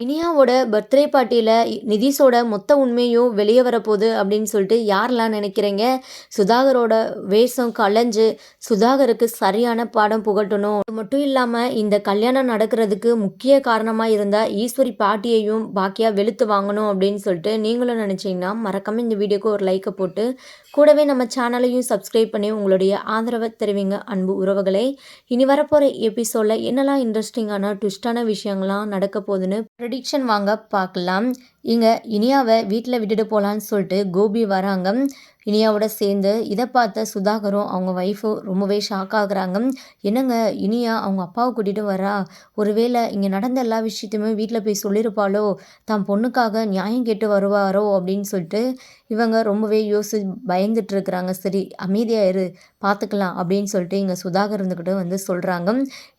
இனியாவோட birthday பார்ட்டியில் நிதிஷோட மொத்த உண்மையும் வெளியே வரப்போகுது அப்படின்னு சொல்லிட்டு யாரெல்லாம் நினைக்கிறீங்க? சுதாகரோட வேஷம் கலைஞ்சு சுதாகருக்கு சரியான பாடம் புகட்டணும். அது மட்டும் இல்லாமல் இந்த கல்யாணம் நடக்கிறதுக்கு முக்கிய காரணமாக இருந்தால் ஈஸ்வரி பாட்டியையும் பாக்கியாக வெளுத்து வாங்கணும் அப்படின்னு சொல்லிட்டு நீங்களும் நினச்சிங்கன்னா மறக்காமல் இந்த வீடியோக்கு ஒரு லைக்கை போட்டு கூடவே நம்ம சேனலையும் சப்ஸ்கிரைப் பண்ணி உங்களுடைய ஆதரவை தெரிவிங்க அன்பு உறவுகளை. இனி வரப்போகிற எபிசோடில் என்னெல்லாம் இன்ட்ரெஸ்டிங்கான ட்விஸ்டான விஷயங்கள்லாம் நடக்க போகுதுன்னு ப்ரெடிக்ஷன் வாங்க பார்க்கலாம். இங்கே இனியாவை வீட்டில் விட்டுட்டு போகலான்னு சொல்லிட்டு கோபி வராங்க. இனியாவோட சேர்ந்து இதை பார்த்த சுதாகரும் அவங்க ஒய்ஃபும் ரொம்பவே ஷாக் ஆகுறாங்க. என்னங்க இனியா அவங்க அப்பாவை கூட்டிகிட்டு வரா? ஒருவேளை இங்கே நடந்த எல்லா விஷயத்தையுமே வீட்டில் போய் சொல்லியிருப்பாளோ தான் பொண்ணுக்காக நியாயம் கேட்டு வருவாரோ? அப்படின்னு சொல்லிட்டு இவங்க ரொம்பவே யோசி பயந்துட்டுருக்குறாங்க சரி அமைதியாக இரு பார்த்துக்கலாம் அப்படின்னு சொல்லிட்டு இங்கே சுதாகர் இருந்துக்கிட்டு வந்து சொல்கிறாங்க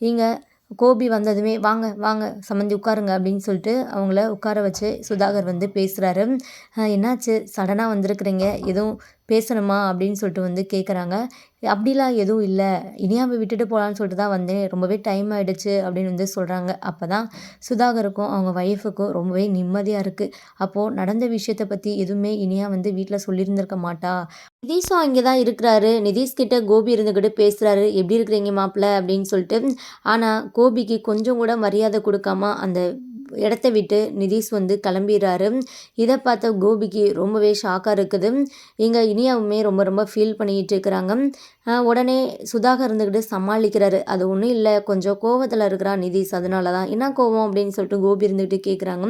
இங்கே கோபி வந்ததுமே வாங்க வாங்க சம்மந்தி உட்காருங்க அப்படின்னு சொல்லிட்டு அவங்கள உட்கார வச்சு சுதாகர் வந்து பேசுகிறாரு என்னாச்சு? சடனாக வந்திருக்கிறீங்க. எதுவும் பேசணுமா அப்படின்னு சொல்லிட்டு வந்து கேட்குறாங்க அப்படிலாம் எதுவும் இல்லை. இனியாவை விட்டுட்டு போகலான்னு சொல்லிட்டு தான் வந்தேன். ரொம்பவே டைம் ஆகிடுச்சு அப்படின்னு வந்து சொல்கிறாங்க அப்போ தான் சுதாகருக்கும் அவங்க ஒய்ஃபுக்கும் ரொம்பவே நிம்மதியாக இருக்குது அப்போது நடந்த விஷயத்தை பற்றி எதுவுமே இனியா வந்து வீட்டில் சொல்லியிருந்திருக்க மாட்டா. நிதீஷும் அங்கே தான் இருக்கிறாரு நிதீஷ்கிட்ட கோபி இருந்துக்கிட்டு பேசுகிறாரு எப்படி இருக்கிறீங்க மாப்பிள்ள? அப்படின்னு சொல்லிட்டு ஆனால் கோபிக்கு கொஞ்சம் கூட மரியாதை கொடுக்காம அந்த இடத்த விட்டு நிதிஷ் வந்து கிளம்பிடுறாரு. இதை பார்த்த கோபிக்கு ரொம்பவே ஷாக்காக இருக்குது. இங்கே இனியாவுமே ரொம்ப ரொம்ப ஃபீல் பண்ணிக்கிட்டு இருக்கிறாங்க. உடனே சுதாகர் இருந்துக்கிட்டு சமாளிக்கிறாரு. அது ஒன்றும் இல்லை கொஞ்சம் கோவத்தில் இருக்கிறா நிதிஷ். அதனால தான் என்ன கோவம் அப்படின்னு சொல்லிட்டு கோபி இருந்துக்கிட்டு கேட்குறாங்க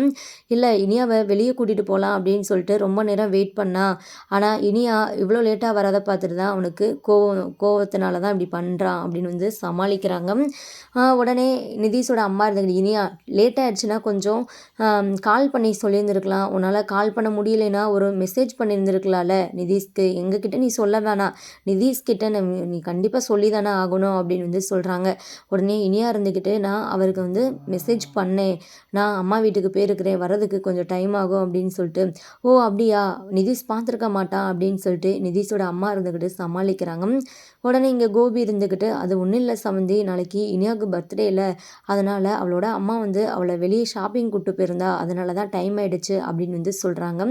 இல்லை இனியாவை வெளியே கூட்டிகிட்டு போகலாம் அப்படின்னு சொல்லிட்டு ரொம்ப நேரம் வெயிட் பண்ணா. ஆனால் இனியா இவ்வளோ லேட்டாக வராத பார்த்துட்டு தான் அவனுக்கு கோவம் கோவத்தினால தான் இப்படி பண்ணுறான் அப்படின்னு வந்து சமாளிக்கிறாங்க. உடனே நிதிஷோட அம்மா இருந்துக்கிட்டு இனியா லேட் கொஞ்சம் கால் பண்ணி சொல்லியிருந்துருக்கலாம். உன்னால் கால் பண்ண முடியலைன்னா ஒரு மெசேஜ் பண்ணியிருந்துருக்கலாம்ல. நிதிஷ்க்கு எங்ககிட்ட நீ சொல்ல வேணாம். நிதிஷ்கிட்ட நீ கண்டிப்பாக சொல்லி தானே ஆகணும் அப்படின்னு வந்து சொல்கிறாங்க உடனே இனியாக இருந்துக்கிட்டு நான் அவருக்கு வந்து மெசேஜ் பண்ணேன். நான் அம்மா வீட்டுக்கு போயிருக்கிறேன். வரதுக்கு கொஞ்சம் டைம் ஆகும் அப்படின்னு சொல்லிட்டு ஓ அப்படியா? நிதிஷ் பார்த்துருக்க மாட்டான் அப்படின்னு சொல்லிட்டு நிதிஷோட அம்மா இருந்துக்கிட்டு சமாளிக்கிறாங்க. உடனே இங்கே கோபி இருந்துக்கிட்டு அது ஒன்றும் இல்லை சம்மந்தி நாளைக்கு இனியாவுக்கு பர்த்டே இல்லை அதனால் அவளோட அம்மா வந்து அவளை வெளியே ஷாப்பிங் கூப்பிட்டு போயிருந்தா அதனால தான் டைம் ஆகிடுச்சு அப்படின்னு வந்து சொல்கிறாங்க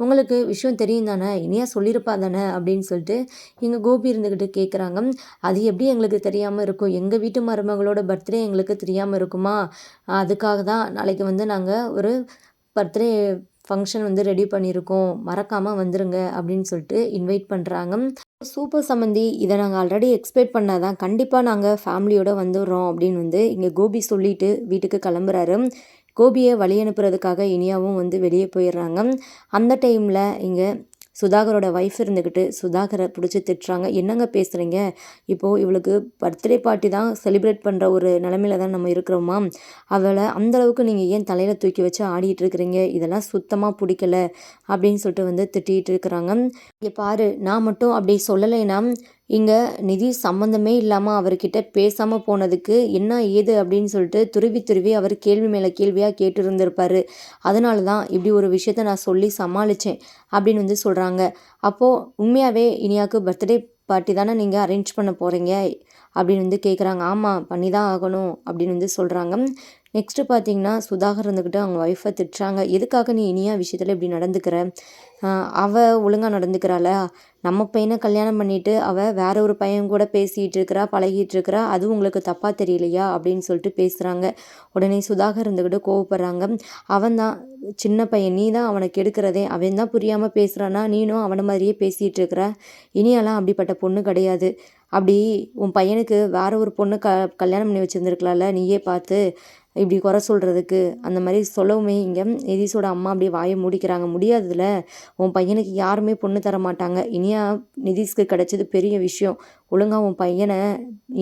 உங்களுக்கு விஷயம் தெரியும் தானே? இனியா சொல்லியிருப்பா தானே? அப்படின்னு சொல்லிட்டு இங்கே கோபி இருந்துக்கிட்டு கேட்குறாங்க அது எப்படி எங்களுக்கு தெரியாமல் இருக்கும்? எங்கள் வீட்டு மருமகளோட பர்த்டே எங்களுக்கு தெரியாமல் இருக்குமா? அதுக்காக தான் நாளைக்கு வந்து நாங்கள் ஒரு பர்த்டே ஃபங்க்ஷன் வந்து ரெடி பண்ணியிருக்கோம். மறக்காமல் வந்துருங்க அப்படின்னு சொல்லிட்டு இன்வைட் பண்ணுறாங்க சூப்பர் சம்மந்தி இதை நாங்கள் ஆல்ரெடி எக்ஸ்பெக்ட் பண்ணாதான் கண்டிப்பாக நாங்கள் ஃபேமிலியோடு வந்துடுறோம் அப்படின்னு வந்து இங்கே கோபி சொல்லிட்டு வீட்டுக்கு கிளம்புறாரு. கோபியை வழி அனுப்புறதுக்காக இனியாவும் வந்து வெளியே போயிடுறாங்க. அந்த டைமில் இங்கே சுதாகரோட ஒய்ஃப் இருந்துக்கிட்டு சுதாகரை பிடிச்சி திட்டுறாங்க. என்னங்க பேசுகிறீங்க இப்போது இவளுக்கு பர்த்டே பார்ட்டி தான் செலிப்ரேட் பண்ணுற ஒரு நிலமையில தான் நம்ம இருக்கிறோமா? அவளை அந்தளவுக்கு நீங்கள் ஏன் தலையில் தூக்கி வச்சு ஆடிட்டு இருக்கிறீங்க? இதெல்லாம் சுத்தமாக பிடிக்கல அப்படின்னு சொல்லிட்டு வந்து திட்டிகிட்டு இருக்கிறாங்க. இங்கே பாரு நான் மட்டும் அப்படி சொல்லலைன்னா இங்கே நிதி சம்மந்தமே இல்லாமல் அவர்கிட்ட பேசாமல் போனதுக்கு என்ன ஏது அப்படின்னு சொல்லிட்டு துருவி துருவி அவர் கேள்வி மேலே கேள்வியாக கேட்டுருந்திருப்பார். அதனால தான் இப்படி ஒரு விஷயத்த நான் சொல்லி சமாளித்தேன் அப்படின்னு வந்து சொல்கிறாங்க அப்போது உண்மையாகவே இனியாவுக்கு பர்த்டே பார்ட்டி தானே நீங்கள் அரேஞ்ச் பண்ண போகிறீங்க அப்படின்னு வந்து கேட்குறாங்க ஆமாம் பண்ணி தான் ஆகணும் அப்படின்னு வந்து சொல்கிறாங்க நெக்ஸ்ட்டு பார்த்தீங்கன்னா சுதாகர் இருந்துக்கிட்டு அவங்க ஒய்ஃபை திட்டுறாங்க. எதுக்காக நீ இனியா விஷயத்தில் இப்படி நடந்துக்கிற? அவள் ஒழுங்காக நடந்துக்கிறாள? நம்ம பையனை கல்யாணம் பண்ணிவிட்டு அவள் வேற ஒரு பையன் கூட பேசிகிட்டு இருக்கிறா பழகிட்டு இருக்கிறா அது உங்களுக்கு தப்பாக தெரியலையா? அப்படின்னு சொல்லிட்டு பேசுகிறாங்க உடனே சுதாகர் இருந்துக்கிட்டு கோவப்படுறாங்க. அவன் தான் சின்ன பையன் நீ தான் அவனை கெடுக்கிறதே. அவன் தான் புரியாமல் பேசுகிறானா நீனும் அவனை மாதிரியே பேசிகிட்டு இருக்கிற இனியெல்லாம் அப்படிப்பட்ட பொண்ணு கிடையாது. அப்படி உன் பையனுக்கு வேற ஒரு பொண்ணு க கல்யாணம் பண்ணி வச்சுருந்துருக்கலாம்ல நீயே பார்த்து. இப்படி குறை சொல்கிறதுக்கு அந்த மாதிரி சொல்லவுமே இங்கே நிதிஷோட அம்மா அப்படியே வாயை மூடிக்கிறாங்க. முடியாதுல உன் பையனுக்கு யாருமே பொண்ணு தர மாட்டாங்க. இனியா நிதிஷ்க்கு கிடைச்சது பெரிய விஷயம். ஒழுங்காக உன் பையனை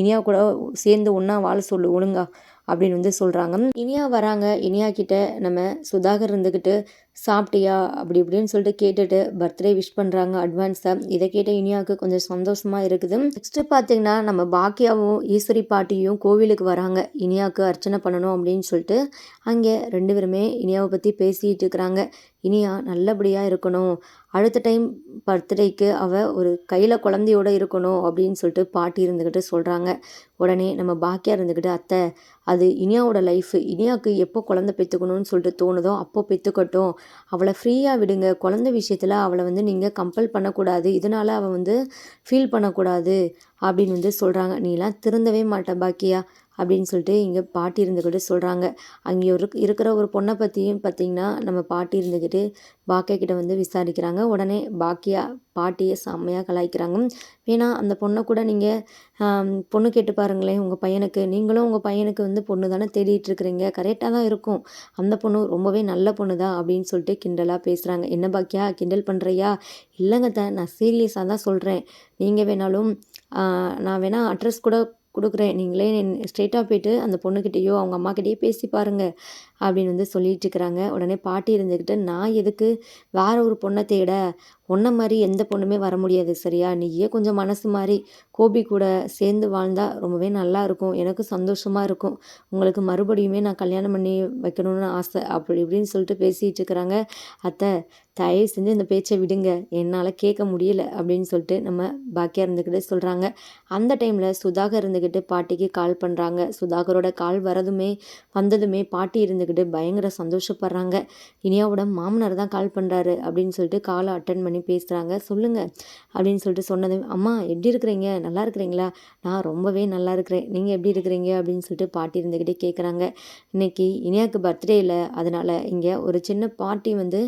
இனியா கூட சேர்ந்து ஒன்றா வாழ சொல்லு ஒழுங்கா அப்படின்னு வந்து சொல்கிறாங்க இனியா வராங்க. இனியா கிட்ட நம்ம சுதாகர் இருந்துக்கிட்டு சாப்பிட்டியா? அப்படி இப்படின்னு சொல்லிட்டு கேட்டுட்டு பர்த்டே விஷ் பண்ணுறாங்க அட்வான்ஸாக இதை கேட்ட இனியாவுக்கு கொஞ்சம் சந்தோஷமாக இருக்குது. நெக்ஸ்ட்டு பார்த்தீங்கன்னா நம்ம பாக்கியாவும் ஈஸ்வரி பாட்டியும் கோவிலுக்கு வராங்க. இனியாவுக்கு அர்ச்சனை பண்ணணும் அப்படின்னு சொல்லிட்டு அங்கே ரெண்டு பேருமே இனியாவை பற்றி பேசிகிட்டு இருக்கிறாங்க. இனியா நல்லபடியாக இருக்கணும். அடுத்த டைம் பர்த்டேக்கு அவள் ஒரு கையில் குழந்தையோட இருக்கணும் அப்படின்னு சொல்லிட்டு பாட்டி இருந்துக்கிட்டு சொல்கிறாங்க உடனே நம்ம பாக்கியாக இருந்துக்கிட்டு அத்தை அது இனியாவோட லைஃப் இனியாவுக்கு எப்போ குழந்த பெற்றுக்கணும்னு சொல்லிட்டு தோணுதோ அப்போ பெற்றுக்கட்டும். அவளை ஃப்ரீயாக விடுங்க. குழந்த விஷயத்தில் அவளை வந்து நீங்கள் கம்பல் பண்ணக்கூடாது. இதனால் அவள் வந்து ஃபீல் பண்ணக்கூடாது அப்படின்னு வந்து சொல்கிறாங்க நீலாம் திருந்தவே மாட்ட பாக்கியா? அப்படின்னு சொல்லிட்டு இங்கே பாட்டி இருந்துக்கிட்டு சொல்கிறாங்க அங்கே ஒரு இருக்கிற ஒரு பொண்ணை பற்றியும் பார்த்திங்கன்னா நம்ம பாட்டி இருந்துக்கிட்டு பாக்கியா கிட்ட வந்து விசாரிக்கிறாங்க. உடனே பாக்கியா பாட்டியை செம்மையாக கலாய்க்கிறாங்க. வேணா அந்த பொண்ணை கூட நீங்கள் பொண்ணு கேட்டு பாருங்களேன். உங்கள் பையனுக்கு நீங்களும் உங்கள் பையனுக்கு வந்து பொண்ணு தானே தேடிட்டு இருக்கிறீங்க. கரெக்டாக தான் இருக்கும். அந்த பொண்ணு ரொம்பவே நல்ல பொண்ணு தான் அப்படின்னு சொல்லிட்டு கிண்டலாக பேசுகிறாங்க என்ன பாக்கியா கிண்டல் பண்ணுறியா இல்லைங்க த நான் சீரியஸாக தான் சொல்கிறேன் நீங்கள் வேணாலும் நான் வேணால் அட்ரஸ் கூட கொடுக்குறேன். நீங்களே ஸ்ட்ரெயிட்டாக போயிட்டு அந்த பொண்ணுக்கிட்டேயோ அவங்க அம்மாக்கிட்டேயோ பேசி பாருங்கள் அப்படின்னு வந்து சொல்லிட்டு இருக்கிறாங்க. உடனே பாட்டி இருந்துக்கிட்டு நான் எதுக்கு வேற ஒரு பொண்ணை தேட? உன்ன மாதிரி எந்த பொண்ணுமே வர முடியாது சரியா? நீயே கொஞ்சம் மனசு மாதிரி கோபி கூட சேர்ந்து வாழ்ந்தால் ரொம்பவே நல்லா இருக்கும். எனக்கு சந்தோஷமாக இருக்கும். உங்களுக்கு மறுபடியுமே நான் கல்யாணம் பண்ணி வைக்கணும்னு ஆசை அப்படி இப்படின்னு சொல்லிட்டு பேசிகிட்டு இருக்கிறாங்க. அத்தை தயவு செஞ்சு இந்த பேச்சை விடுங்க. என்னால் கேட்க முடியல அப்படின்னு சொல்லிட்டு நம்ம பாக்கியா இருந்துக்கிட்டே சொல்கிறாங்க அந்த டைமில் சுதாகர் இருந்துக்கிட்டு பாட்டிக்கு கால் பண்ணுறாங்க சுதாகரோட கால் வரதுமே வந்ததுமே பாட்டி இருந்துக்கிட்டு பயங்கர சந்தோஷப்படுறாங்க. இனியாவோட மாமனார் தான் கால் பண்ணுறாரு அப்படின்னு சொல்லிட்டு காலை அட்டன் பண்ணி பேசுகிறாங்க சொல்லுங்கள் அப்படின்னு சொல்லிட்டு சொன்னது அம்மா எப்படி இருக்கிறீங்க? நல்லா இருக்கிறீங்களா? நான் ரொம்பவே நல்லா இருக்கிறேன். நீங்கள் எப்படி இருக்கிறீங்க? அப்படின்னு சொல்லிட்டு பாட்டி இருந்துக்கிட்டே கேட்குறாங்க இன்றைக்கி இனியாவுக்கு பர்த்டே இல்லை அதனால் இங்கே ஒரு சின்ன பார்ட்டி வந்து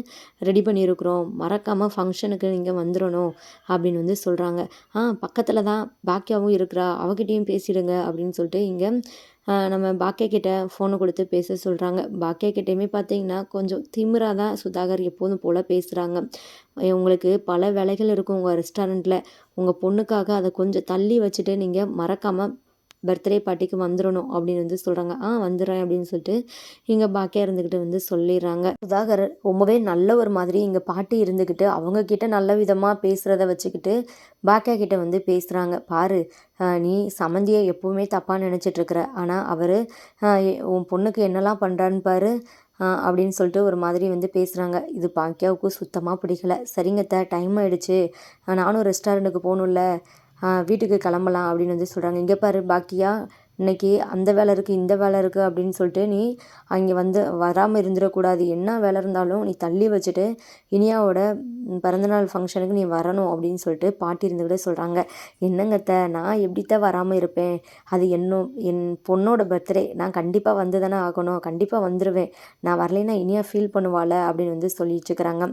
ரெடி பண்ணி பண்ணியிருக்கிறோம். மறக்காமல் ஃபங்க்ஷனுக்கு நீங்கள் வந்துடணும் அப்படின்னு வந்து சொல்கிறாங்க ஆ பக்கத்தில் தான் பாக்கியாவும் இருக்கிறா. அவகிட்டையும் பேசிடுங்க அப்படின்னு சொல்லிட்டு இங்கே நம்ம பாக்கியா கிட்ட ஃபோனை கொடுத்து பேச சொல்கிறாங்க பாக்கியா கிட்டேயுமே பார்த்தீங்கன்னா கொஞ்சம் திமிராக தான் சுதாகர் எப்போதும் போல் பேசுகிறாங்க உங்களுக்கு பல வேலைகள் இருக்கும் உங்கள் ரெஸ்டாரண்ட்டில் உங்கள் பொண்ணுக்காக அதை கொஞ்சம் தள்ளி வச்சுட்டு நீங்கள் மறக்காமல் பர்த்டே பார்ட்டிக்கு வந்துடணும் அப்படின்னு வந்து சொல்கிறாங்க ஆ வந்துடுறேன் அப்படின்னு சொல்லிட்டு இங்கே பாக்கியா இருந்துக்கிட்டு வந்து சொல்லிடுறாங்க. சுதாகர் ரொம்பவே நல்ல ஒரு மாதிரி இங்கே பாட்டி இருந்துக்கிட்டு அவங்கக்கிட்ட நல்ல விதமாக பேசுகிறத வச்சுக்கிட்டு பாக்கியா கிட்ட வந்து பேசுகிறாங்க பாரு நீ சமந்தியை எப்போவுமே தப்பாக நினச்சிட்ருக்குற ஆனால் அவர் உன் பொண்ணுக்கு என்னெல்லாம் பண்ணுறான்னு பாரு அப்படின்னு சொல்லிட்டு ஒரு மாதிரி வந்து பேசுகிறாங்க இது பாக்கியாவுக்கு சுத்தமாக பிடிக்கல. சரிங்க த டைம் ஆகிடுச்சு நானும் ரெஸ்டாரண்ட்டுக்கு போகணும்ல. வீட்டுக்கு கிளம்பலாம் அப்படின்னு வந்து சொல்கிறாங்க இங்கே பாரு பாக்கியா இன்றைக்கி அந்த வேலை இருக்குது இந்த வேலை இருக்குது அப்படின்னு சொல்லிட்டு நீ அங்கே வந்து வராமல் இருந்துடக்கூடாது. என்ன வேலை இருந்தாலும் நீ தள்ளி வச்சுட்டு இனியாவோட பிறந்தநாள் ஃபங்க்ஷனுக்கு நீ வரணும் அப்படின்னு சொல்லிட்டு பாட்டி இருந்துக்கிட்டே சொல்கிறாங்க என்னங்கத்த நான் எப்படித்தான் வராமல் இருப்பேன்? அது என்னும் என் பொண்ணோட பர்த்டே நான் கண்டிப்பாக வந்து தானே ஆகணும். கண்டிப்பாக வந்துடுவேன் நான் வரலைன்னா இனியா ஃபீல் பண்ணுவாள் அப்படின்னு வந்து சொல்லிட்டு இருக்கிறாங்க.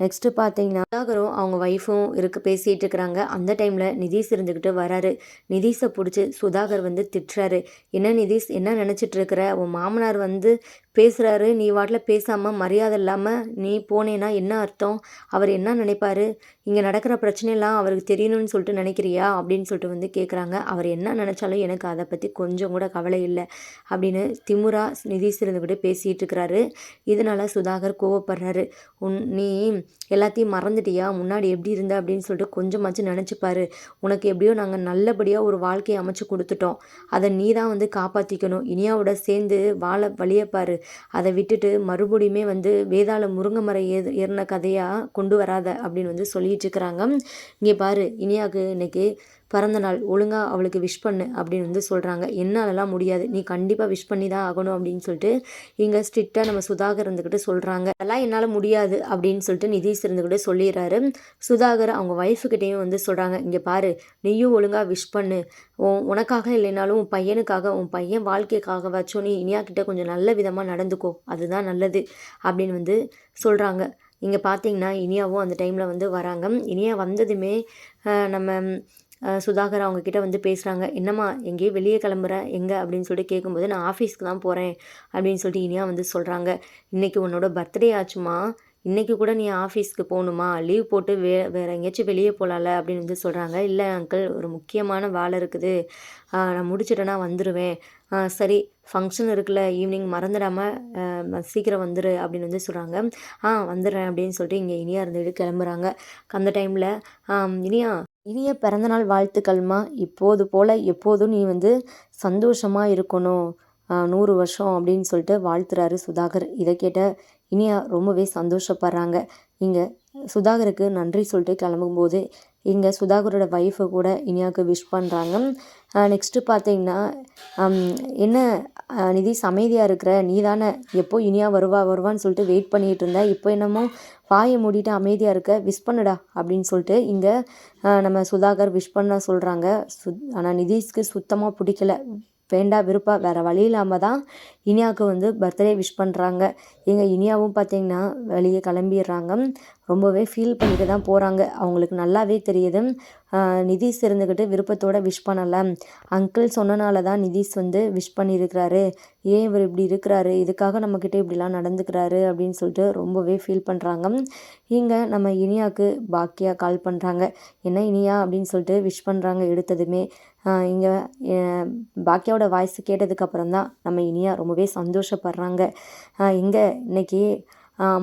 நெக்ஸ்ட்டு பார்த்தீங்கன்னா சுதாகரும் அவங்க ஒய்ஃபும் இருக்க பேசிகிட்டு இருக்கிறாங்க. அந்த டைமில் நிதீஷ் இருந்துக்கிட்டு வராரு. நிதீஷை பிடிச்சி சுதாகர் வந்து திட்டுறாரு. என்ன நிதீஷ் என்ன நினச்சிட்டு இருக்கிற? உன் மாமனார் வந்து பேசுகிறாரு நீ வாட்டில் பேசாமல் மரியாதை இல்லாமல் நீ போனேன்னா என்ன அர்த்தம்? அவர் என்ன நினைப்பார்? இங்கே நடக்கிற பிரச்சனையெல்லாம் அவருக்கு தெரியணும்னு சொல்லிட்டு நினைக்கிறியா? அப்படின்னு சொல்லிட்டு வந்து கேட்குறாங்க அவர் என்ன நினச்சாலும் எனக்கு அதை பற்றி கொஞ்சம் கூட கவலை இல்லை அப்படின்னு திமுரா நிதீஷ் இருந்துக்கிட்டே பேசிகிட்டு இருக்கிறாரு. இதனால் சுதாகர் கோவப்படுறாரு. உன் நீ எல்லாத்தையும் மறந்துட்டியா? முன்னாடி எப்படி இருந்த? அப்படின்னு சொல்லிட்டு கொஞ்சமாச்சும் நினச்சிப்பாரு. உனக்கு எப்படியோ நாங்கள் நல்லபடியாக ஒரு வாழ்க்கையை அமைச்சு கொடுத்துட்டோம். அதை நீ தான் வந்து காப்பாற்றிக்கணும் இனியாவோட சேர்ந்து வாழ வழியப்பாரு. அதை விட்டுட்டு மறுபடியுமே வந்து வேதாள முருங்கை மரம் ஏ ஏறின கதையாக கொண்டு வராத அப்படின்னு வந்து சொல்லிட்டு இருக்கிறாங்க. இங்கே பாரு இனியாவுக்கு இன்னைக்கு பிறந்த நாள் ஒழுங்காக அவளுக்கு விஷ் பண்ணு அப்படின்னு வந்து சொல்கிறாங்க என்னாலலாம் முடியாது. நீ கண்டிப்பாக விஷ் பண்ணி தான் ஆகணும் அப்படின்னு சொல்லிட்டு இங்கே ஸ்ட்ரிக்டாக நம்ம சுதாகர் இருந்துக்கிட்டு சொல்கிறாங்க அதெல்லாம் என்னால் முடியாது அப்படின்னு சொல்லிட்டு நிதிஷ் இருந்துக்கிட்டு சொல்லிடுறாரு. சுதாகர் அவங்க ஒய்ஃபுக்கிட்டேயும் வந்து சொல்கிறாங்க இங்கே பாரு நீயும் ஒழுங்காக விஷ் பண்ணு. உனக்காக இல்லைனாலும் உன் பையனுக்காக உன் பையன் வாழ்க்கைக்காக வச்சோ நீ இனியா கிட்ட கொஞ்சம் நல்ல விதமாக நடந்துக்கோ. அதுதான் நல்லது அப்படின்னு வந்து சொல்கிறாங்க இங்கே பார்த்தீங்கன்னா இனியாவும் அந்த டைமில் வந்து வராங்க. இனியா வந்ததுமே நம்ம சுதாகர் அவங்கக்கிட்ட வந்து பேசுகிறாங்க என்னம்மா எங்கேயோ வெளியே கிளம்புற எங்கே? அப்படின்னு சொல்லிட்டு கேட்கும்போது நான் ஆஃபீஸ்க்கு தான் போகிறேன் அப்படின்னு சொல்லிட்டு இனியா வந்து சொல்கிறாங்க இன்றைக்கி உன்னோட பர்த்டே ஆச்சுமா? இன்றைக்கி கூட நீ ஆஃபீஸ்க்கு போகணுமா? லீவ் போட்டு வே வேறு எங்கேயாச்சும் வெளியே போகலாம்ல அப்படின்னு வந்து சொல்கிறாங்க இல்லை அங்கிள் ஒரு முக்கியமான வேலை இருக்குது. நான் முடிச்சிட்டேன்னா வந்துடுவேன் சரி ஃபங்க்ஷன் இருக்குல்ல ஈவினிங் மறந்துடாமல் சீக்கிரம் வந்துடு அப்படின்னு வந்து சொல்கிறாங்க ஆ வந்துடுறேன் அப்படின்னு சொல்லிட்டு இங்கே இனியா இருந்துட்டு கிளம்புறாங்க. அந்த டைமில் இனியா இனிய பிறந்தநாள் வாழ்த்துக்கள்மா. இப்போது போல் எப்போதும் நீ வந்து சந்தோஷமாக இருக்கணும். நூறு வருஷம் அப்படின்னு சொல்லிட்டு வாழ்த்துறாரு சுதாகர். இதை கேட்ட இனியா ரொம்பவே சந்தோஷப்படுறாங்க. இங்கே சுதாகருக்கு நன்றி சொல்லிட்டு கிளம்பும்போது இங்கே சுதாகரோட ஒய்ஃபை கூட இனியாவுக்கு விஷ் பண்ணுறாங்க நெக்ஸ்ட்டு பார்த்தீங்கன்னா என்ன நிதி நிதிஷ் அமைதியாக இருக்கிற நீ தானே எப்போ இனியா வருவா வருவான்னு சொல்லிட்டு வெயிட் பண்ணிகிட்டு இருந்த. இப்போ என்னமோ வாயை மூடிட்டு அமைதியாக இருக்க விஷ் பண்ணுடா அப்படின்னு சொல்லிட்டு இங்கே நம்ம சுதாகர் விஷ் பண்ண சொல்கிறாங்க சுத் ஆனால் நிதிஷ்க்கு சுத்தமாக பிடிக்கல. வேண்டா விருப்பா வேறு வழி இல்லாமல் தான் இனியாவுக்கு வந்து பர்த்டே விஷ் பண்ணுறாங்க எங்கள் இனியாவும் பார்த்தீங்கன்னா வெளியே கிளம்பிடுறாங்க. ரொம்பவே ஃபீல் பண்ணிட்டு தான் போகிறாங்க அவங்களுக்கு நல்லாவே தெரியுது. நிதிஷ் இருந்துக்கிட்டு விருப்பத்தோட விஷ் பண்ணலை. அங்கிள் சொன்னனால தான் நிதிஷ் வந்து விஷ் பண்ணியிருக்கிறாரு ஏன் இவர் இப்படி இருக்கிறாரு? இதுக்காக நம்மக்கிட்ட இப்படிலாம் நடந்துக்கிறாரு அப்படின்னு சொல்லிட்டு ரொம்பவே ஃபீல் பண்ணுறாங்க இங்கே நம்ம இனியாவுக்கு பாக்கியா கால் பண்ணுறாங்க என்ன இனியா அப்படின்னு சொல்லிட்டு விஷ் பண்ணுறாங்க எடுத்ததுமே. இங்கே பாக்கியாவோட வாய்ஸ் கேட்டதுக்கப்புறம் தான் நம்ம இனியா ரொம்பவே சந்தோஷப்படுறாங்க. இங்கே இன்னைக்கு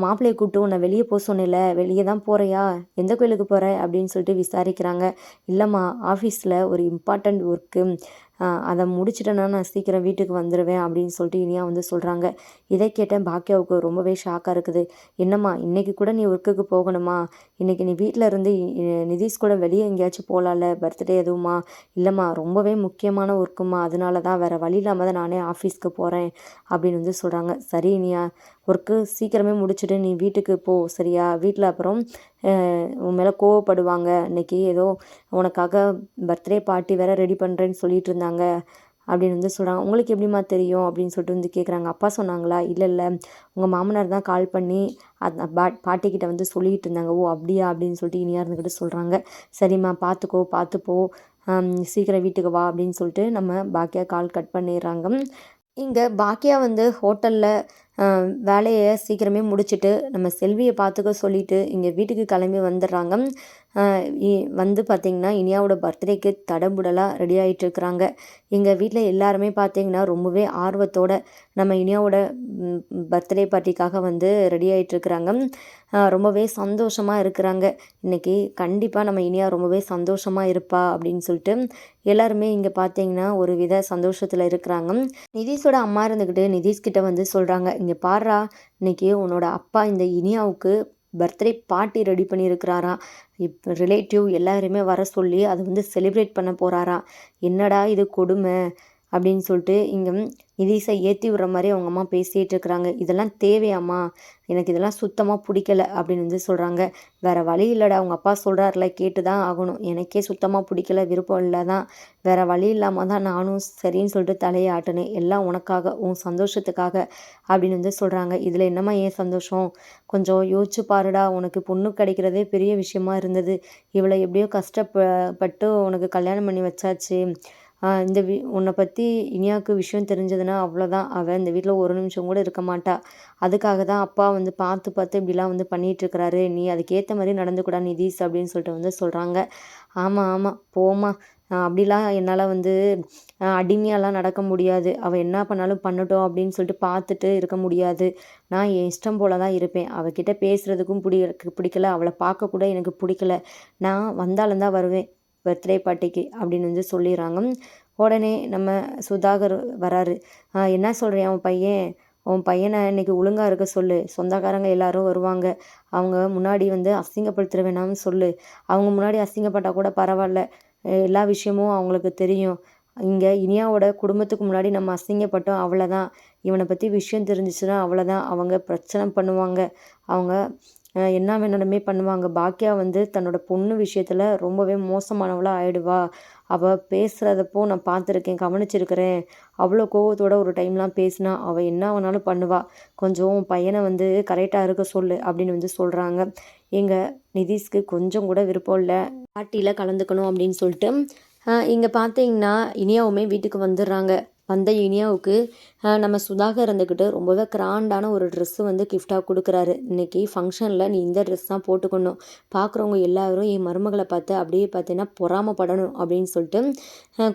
மாப்பிள்ளையை கூப்பிட்டு உன்னை வெளியே போக சொன்னேன்ல வெளியே தான் போகிறையா எந்த கோயிலுக்கு போகிற அப்படின்னு சொல்லிட்டு விசாரிக்கிறாங்க. இல்லைம்மா ஆஃபீஸில் ஒரு இம்பார்ட்டண்ட் ஒர்க்கு அதை முடிச்சிட்டேன்னா நான் சீக்கிரம் வீட்டுக்கு வந்துடுவேன் அப்படின்னு சொல்லிட்டு இனியா வந்து சொல்கிறாங்க இதை கேட்டேன் பாக்கியாவுக்கு ரொம்பவே ஷாக்காக இருக்குது. என்னம்மா இன்றைக்கி கூட நீ ஒர்க்குக்கு போகணுமா? இன்றைக்கி நீ வீட்டில் இருந்து நிதிஷ் கூட வெளியே எங்கேயாச்சும் போகலாம்ல பர்த்டே எதுவுமா? இல்லைம்மா ரொம்பவே முக்கியமான ஒர்க்குமா அதனால தான் வேறு வழி இல்லாமல் தான் நானே ஆஃபீஸ்க்கு போகிறேன் அப்படின்னு வந்து சொல்கிறாங்க சரி இனியா ஒர்க்கு சீக்கிரமே முடிச்சுட்டு நீ வீட்டுக்கு போ சரியா? வீட்டில் அப்புறம் உன் மேலே கோவப்படுவாங்க. இன்னைக்கு ஏதோ உனக்காக பர்த்டே பார்ட்டி வேற ரெடி பண்ணுறேன்னு சொல்லிட்டு இருந்தாங்க அப்படின்னு வந்து சொல்கிறாங்க உங்களுக்கு எப்படிம்மா தெரியும் அப்படின்னு சொல்லிட்டு வந்து கேட்குறாங்க அப்பா சொன்னாங்களா? இல்லை இல்லை. உங்கள் மாமனார் தான் கால் பண்ணி அந்த பா பாட்டிக்கிட்ட வந்து சொல்லிட்டு இருந்தாங்க. ஓ அப்படியா? அப்படின்னு சொல்லிட்டு இனியா இருந்துக்கிட்டு சொல்கிறாங்க சரிம்மா பார்த்துக்கோ பார்த்துப்போ சீக்கிரம் வீட்டுக்கு வா அப்படின்னு சொல்லிட்டு நம்ம பாக்கியா கால் கட் பண்ணிடுறாங்க. இங்கே பாக்கியா வந்து ஹோட்டலில் வேலையை சீக்கிரமே முடிச்சுட்டு நம்ம செல்வியை பார்த்துக்க சொல்லிவிட்டு இங்கே வீட்டுக்கு கிளம்பி வந்துடுறாங்க. வந்து பார்த்திங்கன்னா இனியாவோட பர்த்டேக்கு தடபுடலாக ரெடி ஆகிட்டு இருக்கிறாங்க எங்கள் வீட்டில் எல்லாருமே பார்த்திங்கன்னா ரொம்பவே ஆர்வத்தோட நம்ம இனியாவோட பர்த்டே பார்ட்டிக்காக வந்து ரெடி ஆகிட்டுருக்குறாங்க ரொம்பவே சந்தோஷமாக இருக்கிறாங்க. இன்றைக்கி கண்டிப்பாக நம்ம இனியா ரொம்பவே சந்தோஷமாக இருப்பா அப்படின்னு சொல்லிட்டு எல்லாருமே இங்கே பார்த்தீங்கன்னா ஒரு வித சந்தோஷத்தில் இருக்கிறாங்க. நிதிஷோட அம்மா இருந்துக்கிட்டு நிதிஷ்கிட்ட வந்து சொல்கிறாங்க இங்கே பாடுறா இன்னைக்கு உன்னோட அப்பா இந்த இனியாவுக்கு பர்த்டே பார்ட்டி ரெடி பண்ணியிருக்கிறாராம் இப்போ ரிலேட்டிவ் எல்லாருமே வர சொல்லி அதை வந்து செலிப்ரேட் பண்ண போகிறாராம் என்னடா இது கொடுமை? அப்படின்னு சொல்லிட்டு இங்கே நிதிஷை ஏற்றி விடுற மாதிரி அவங்க அம்மா பேசிகிட்டு இருக்கிறாங்க. இதெல்லாம் தேவையாம்மா. எனக்கு இதெல்லாம் சுத்தமாக பிடிக்கல அப்படின்னு வந்து சொல்கிறாங்க வேறு வழி இல்லைடா. அவங்க அப்பா சொல்கிறாருல கேட்டு தான் ஆகணும். எனக்கே சுத்தமாக பிடிக்கல விருப்பம் இல்லை தான் வேறு வழி இல்லாமல் தான் நானும் சரின்னு சொல்லிட்டு தலையை ஆட்டினேன். எல்லாம் உனக்காக உன் சந்தோஷத்துக்காக அப்படின்னு வந்து சொல்கிறாங்க இதில் என்னம்மா ஏன் சந்தோஷம்? கொஞ்சம் யோசிச்சு பாருடா. உனக்கு பொண்ணு கிடைக்கிறதே பெரிய விஷயமா இருந்தது. இவளை எப்படியோ கஷ்டப்பட்டு உனக்கு கல்யாணம் பண்ணி வச்சாச்சு. இந்த வி உன்னை பற்றி இனியாவுக்கு விஷயம் தெரிஞ்சதுன்னா அவ்வளோதான் அவள் இந்த வீட்டில் ஒரு நிமிஷம் கூட இருக்க மாட்டா. அதுக்காக தான் அப்பா வந்து பார்த்து பார்த்து இப்படிலாம் வந்து பண்ணிகிட்ருக்கிறாரு நீ அதுக்கேற்ற மாதிரி நடந்துக்கூடா நிதிஷ் அப்படின்னு சொல்லிட்டு வந்து சொல்கிறாங்க ஆமாம் ஆமாம் போம்மா. அப்படிலாம் என்னால் வந்து அடிமையாலாம் நடக்க முடியாது. அவள் என்ன பண்ணாலும் பண்ணட்டும் அப்படின்னு சொல்லிட்டு பார்த்துட்டு இருக்க முடியாது. நான் என் இஷ்டம் போல தான் இருப்பேன். அவகிட்ட பேசுகிறதுக்கும் பிடி பிடிக்கல. அவளை பார்க்க கூட எனக்கு பிடிக்கல. நான் வந்தாலும் தான் வருவேன். பர்த்டே பார்ட்டிக்கு அப்படின்னு வந்து சொல்லிடுறாங்க. உடனே நம்ம சுதாகர் வராரு. என்ன சொல்கிறேன் உன் பையன் உன் பையனை இன்னைக்கு ஒழுங்காக இருக்க சொல்லு. சொந்தக்காரங்க எல்லாரும் வருவாங்க. அவங்க முன்னாடி வந்து அசிங்கப்படுத்துற வேணாம்னு சொல்லு. அவங்க முன்னாடி அசிங்கப்பட்டால் கூட பரவாயில்ல. எல்லா விஷயமும் அவங்களுக்கு தெரியும். இங்கே இனியாவோட குடும்பத்துக்கு முன்னாடி நம்ம அசிங்கப்பட்டோம். அவ்வளோதான் இவனை பற்றி விஷயம் தெரிஞ்சிச்சுன்னா அவ்வளோதான் அவங்க பிரச்சனை பண்ணுவாங்க. அவங்க என்ன வேணாலுமே பண்ணுவாங்க. பாக்கியா வந்து தன்னோட பொண்ணு விஷயத்தில் ரொம்பவே மோசமானவளாக ஆயிடுவா. அவள் பேசுகிறதப்போ நான் பார்த்துருக்கேன் கவனிச்சிருக்கிறேன். அவ்வளோ கோவத்தோட ஒரு டைம்லாம் பேசினா அவள் என்ன வேணாலும் பண்ணுவா. கொஞ்சம் பையனை வந்து கரெக்டாக இருக்க சொல்லு அப்படின்னு வந்து சொல்கிறாங்க எங்கள் நிதிஷ்க்கு கொஞ்சம் கூட விருப்பம் இல்லை. பார்ட்டியில் கலந்துக்கணும் அப்படின்னு சொல்லிட்டு இங்கே பார்த்தீங்கன்னா இனியாவுமே வீட்டுக்கு வந்துடுறாங்க. வந்த இனியாவுக்கு நம்ம சுதாகர் இருந்துக்கிட்டு ரொம்பவே கிராண்டான ஒரு ட்ரெஸ்ஸு வந்து கிஃப்டாக கொடுக்குறாரு. இன்னைக்கு ஃபங்க்ஷனில் நீ இந்த ட்ரெஸ் தான் போட்டுக்கணும். பார்க்குறவங்க எல்லாரும் என் மருமகளை பார்த்து அப்படியே பார்த்தீங்கன்னா பொறாமப்படணும் அப்படின்னு சொல்லிட்டு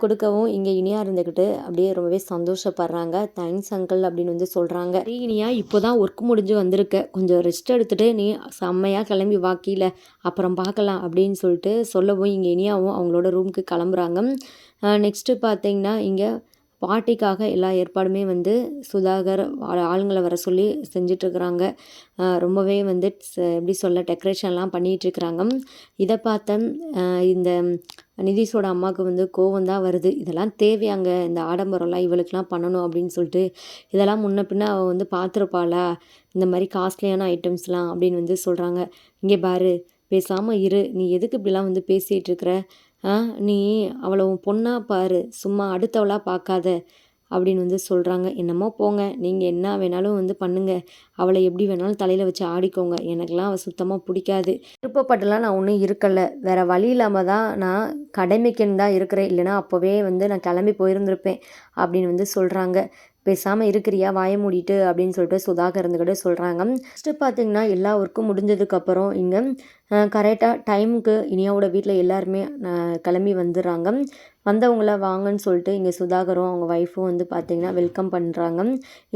கொடுக்கவும் இங்கே இனியா இருந்துக்கிட்டு அப்படியே ரொம்பவே சந்தோஷப்படுறாங்க. தேங்க்ஸ் அங்கிள் அப்படின்னு வந்து சொல்கிறாங்க சரி இனியா இப்போ தான் ஒர்க் முடிஞ்சு வந்திருக்க. கொஞ்சம் ரெஸ்ட் எடுத்துகிட்டு நீ செம்மையாக கிளம்பி வாக்கியில் அப்புறம் பார்க்கலாம் அப்படின்னு சொல்லிட்டு சொல்லவும் இங்கே இனியாவும் அவங்களோட ரூமுக்கு கிளம்புறாங்க. நெக்ஸ்ட்டு பார்த்தீங்கன்னா இங்கே பாட்டிக்காக எல்லா ஏற்பாடுமே வந்து சுதாகர் ஆ- ஆளுங்களை வர சொல்லி செஞ்சிட்ருக்குறாங்க. ரொம்பவே வந்து எப்படி சொல்ல டெக்கரேஷன்லாம் பண்ணிகிட்ருக்குறாங்க இதை பார்த்த இந்த நிதிஷோட அம்மாவுக்கு வந்து கோவம் தான் வருது. இதெல்லாம் தேவையாங்க இந்த ஆடம்பரம்லாம் இவளுக்கெலாம் பண்ணணும் அப்படின்னு சொல்லிட்டு இதெல்லாம் முன்ன பின்ன அவள் வந்து பார்த்துருப்பாளா? இந்த மாதிரி காஸ்ட்லியான ஐட்டம்ஸ்லாம் அப்படின்னு வந்து சொல்கிறாங்க இங்கே பாரு பேசாமல் இரு. நீ எதுக்கு இப்படிலாம் வந்து பேசிகிட்டு இருக்கிற நீ அவளை உன் பொண்ணாக பாரு சும்மா அடுத்தவளாக பார்க்காத அப்படின்னு வந்து சொல்கிறாங்க என்னமோ போங்க நீங்கள் என்ன வேணாலும் வந்து பண்ணுங்கள் அவளை எப்படி வேணாலும் தலையில் வச்சு ஆடிக்கோங்க. எனக்குலாம் அவள் சுத்தமாக பிடிக்காது. விருப்பப்பட்டுலாம் நான் ஒன்றும் இருக்கலை. வேறு வழி இல்லாமல் தான் நான் கடமைக்குன்னு தான் இருக்கிறேன். இல்லைன்னா அப்போவே வந்து நான் கிளம்பி போயிருந்திருப்பேன் அப்படின்னு வந்து சொல்கிறாங்க பேசாமல் இருக்கிறியா? வாய மூடிட்டு அப்படின்னு சொல்லிட்டு சுதாகர் இருந்துக்கிட்டு சொல்கிறாங்க ஃபஸ்ட்டு பார்த்திங்கன்னா எல்லா ஒர்க்கும் முடிஞ்சதுக்கப்புறம் இங்கே கரெக்டாக டைமுக்கு இனியாவோட வீட்டில் எல்லாருமே கிளம்பி வந்துடுறாங்க. வந்தவங்கள வாங்கன்னு சொல்லிட்டு இங்கே சுதாகரும் அவங்க ஒய்ஃபும் வந்து பார்த்திங்கன்னா வெல்கம் பண்ணுறாங்க